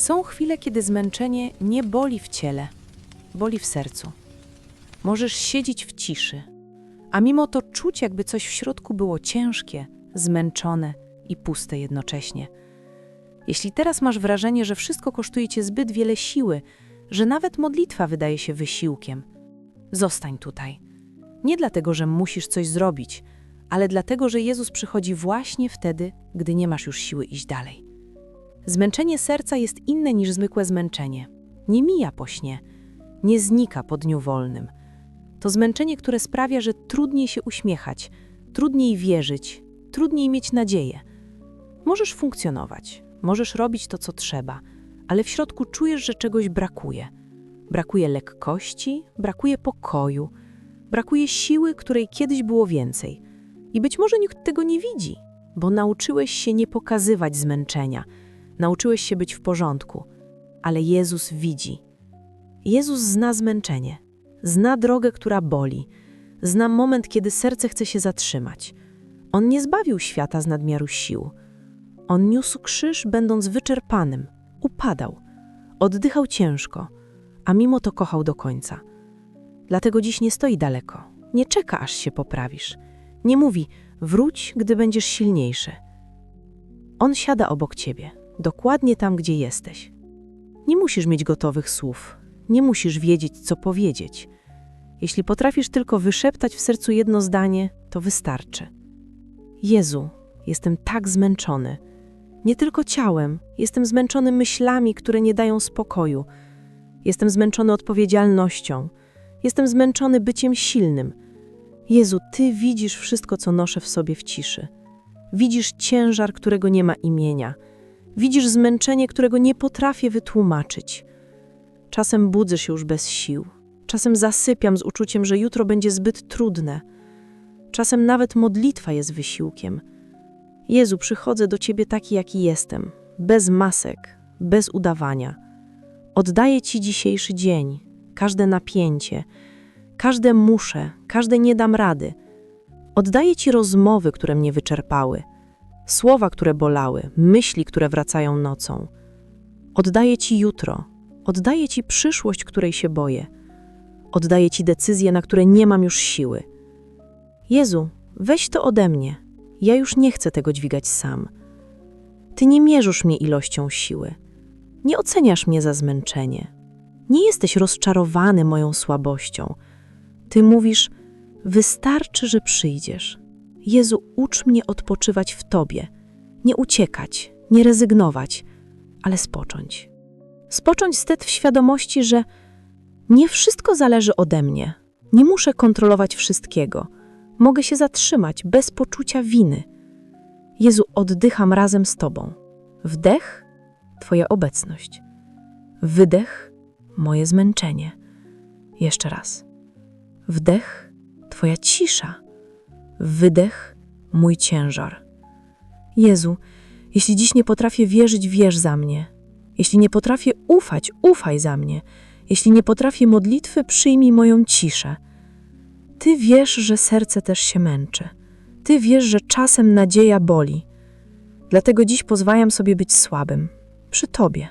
Są chwile, kiedy zmęczenie nie boli w ciele, boli w sercu. Możesz siedzieć w ciszy, a mimo to czuć, jakby coś w środku było ciężkie, zmęczone i puste jednocześnie. Jeśli teraz masz wrażenie, że wszystko kosztuje cię zbyt wiele siły, że nawet modlitwa wydaje się wysiłkiem, zostań tutaj. Nie dlatego, że musisz coś zrobić, ale dlatego, że Jezus przychodzi właśnie wtedy, gdy nie masz już siły iść dalej. Zmęczenie serca jest inne niż zwykłe zmęczenie. Nie mija po śnie, nie znika po dniu wolnym. To zmęczenie, które sprawia, że trudniej się uśmiechać, trudniej wierzyć, trudniej mieć nadzieję. Możesz funkcjonować, możesz robić to, co trzeba, ale w środku czujesz, że czegoś brakuje. Brakuje lekkości, brakuje pokoju, brakuje siły, której kiedyś było więcej. I być może nikt tego nie widzi, bo nauczyłeś się nie pokazywać zmęczenia, nauczyłeś się być w porządku, ale Jezus widzi. Jezus zna zmęczenie, zna drogę, która boli, zna moment, kiedy serce chce się zatrzymać. On nie zbawił świata z nadmiaru sił. On niósł krzyż, będąc wyczerpanym, upadał, oddychał ciężko, a mimo to kochał do końca. Dlatego dziś nie stoi daleko, nie czeka, aż się poprawisz. Nie mówi, wróć, gdy będziesz silniejszy. On siada obok ciebie, dokładnie tam, gdzie jesteś. Nie musisz mieć gotowych słów, nie musisz wiedzieć, co powiedzieć. Jeśli potrafisz tylko wyszeptać w sercu jedno zdanie, to wystarczy. Jezu, jestem tak zmęczony. Nie tylko ciałem, jestem zmęczony myślami, które nie dają spokoju. Jestem zmęczony odpowiedzialnością. Jestem zmęczony byciem silnym. Jezu, Ty widzisz wszystko, co noszę w sobie w ciszy. Widzisz ciężar, którego nie ma imienia. Widzisz zmęczenie, którego nie potrafię wytłumaczyć. Czasem budzę się już bez sił. Czasem zasypiam z uczuciem, że jutro będzie zbyt trudne. Czasem nawet modlitwa jest wysiłkiem. Jezu, przychodzę do Ciebie taki, jaki jestem, bez masek, bez udawania. Oddaję Ci dzisiejszy dzień, każde napięcie, każde muszę, każde nie dam rady. Oddaję Ci rozmowy, które mnie wyczerpały, słowa, które bolały, myśli, które wracają nocą. Oddaję Ci jutro, oddaję Ci przyszłość, której się boję. Oddaję Ci decyzje, na które nie mam już siły. Jezu, weź to ode mnie. Ja już nie chcę tego dźwigać sam. Ty nie mierzysz mnie ilością siły. Nie oceniasz mnie za zmęczenie. Nie jesteś rozczarowany moją słabością. Ty mówisz: Wystarczy, że przyjdziesz. Jezu, ucz mnie odpoczywać w Tobie. Nie uciekać, nie rezygnować, ale spocząć. Spocząć stet w świadomości, że nie wszystko zależy ode mnie. Nie muszę kontrolować wszystkiego. Mogę się zatrzymać bez poczucia winy. Jezu, oddycham razem z Tobą. Wdech Twoja obecność. Wydech moje zmęczenie. Jeszcze raz. Wdech Twoja cisza. Wydech mój ciężar. Jezu, jeśli dziś nie potrafię wierzyć, wierz za mnie. Jeśli nie potrafię ufać, ufaj za mnie. Jeśli nie potrafię modlitwy, przyjmij moją ciszę. Ty wiesz, że serce też się męczy. Ty wiesz, że czasem nadzieja boli. Dlatego dziś pozwalam sobie być słabym. Przy Tobie.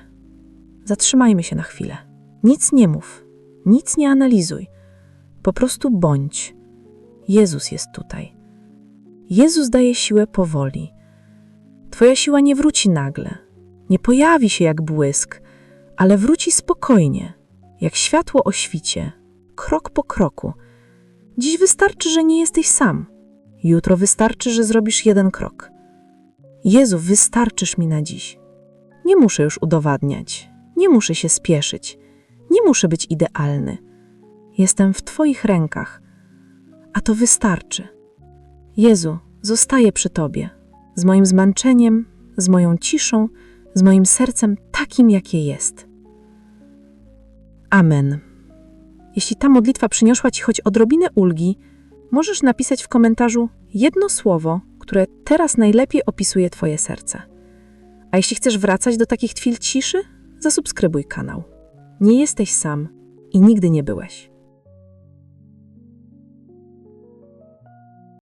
Zatrzymajmy się na chwilę. Nic nie mów, nic nie analizuj. Po prostu bądź. Jezus jest tutaj. Jezus daje siłę powoli. Twoja siła nie wróci nagle, nie pojawi się jak błysk, ale wróci spokojnie, jak światło o świcie, krok po kroku. Dziś wystarczy, że nie jesteś sam. Jutro wystarczy, że zrobisz jeden krok. Jezu, wystarczysz mi na dziś. Nie muszę już udowadniać, nie muszę się spieszyć, nie muszę być idealny. Jestem w Twoich rękach, a to wystarczy. Jezu, zostaję przy Tobie, z moim zmęczeniem, z moją ciszą, z moim sercem takim, jakie jest. Amen. Jeśli ta modlitwa przyniosła Ci choć odrobinę ulgi, możesz napisać w komentarzu jedno słowo, które teraz najlepiej opisuje Twoje serce. A jeśli chcesz wracać do takich chwil ciszy, zasubskrybuj kanał. Nie jesteś sam i nigdy nie byłeś.